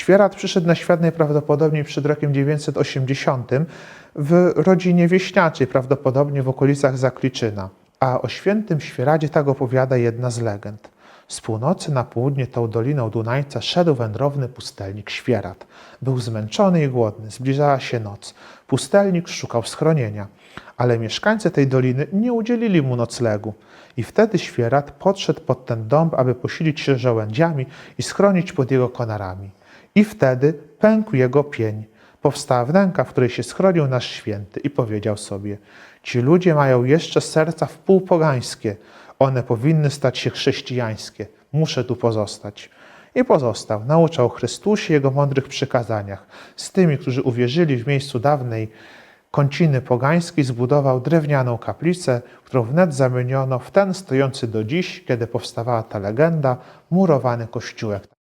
Świerat przyszedł na świat najprawdopodobniej przed rokiem 980 w rodzinie wieśniaczej, prawdopodobnie w okolicach Zakliczyna. A o świętym Świeradzie tak opowiada jedna z legend. Z północy na południe tą doliną Dunajca szedł wędrowny pustelnik Świerat. Był zmęczony i głodny, zbliżała się noc. Pustelnik szukał schronienia, ale mieszkańcy tej doliny nie udzielili mu noclegu. I wtedy Świerat podszedł pod ten dąb, aby posilić się żołędziami i schronić pod jego konarami. I wtedy pękł jego pień. Powstała wnęka, w której się schronił nasz święty i powiedział sobie: Ci ludzie mają jeszcze serca wpół pogańskie, one powinny stać się chrześcijańskie. Muszę tu pozostać. I pozostał. Nauczał Chrystusie Jego mądrych przykazaniach. Z tymi, którzy uwierzyli w miejscu dawnej kąciny pogańskiej, zbudował drewnianą kaplicę, którą wnet zamieniono w ten stojący do dziś, kiedy powstawała ta legenda, murowany kościółek.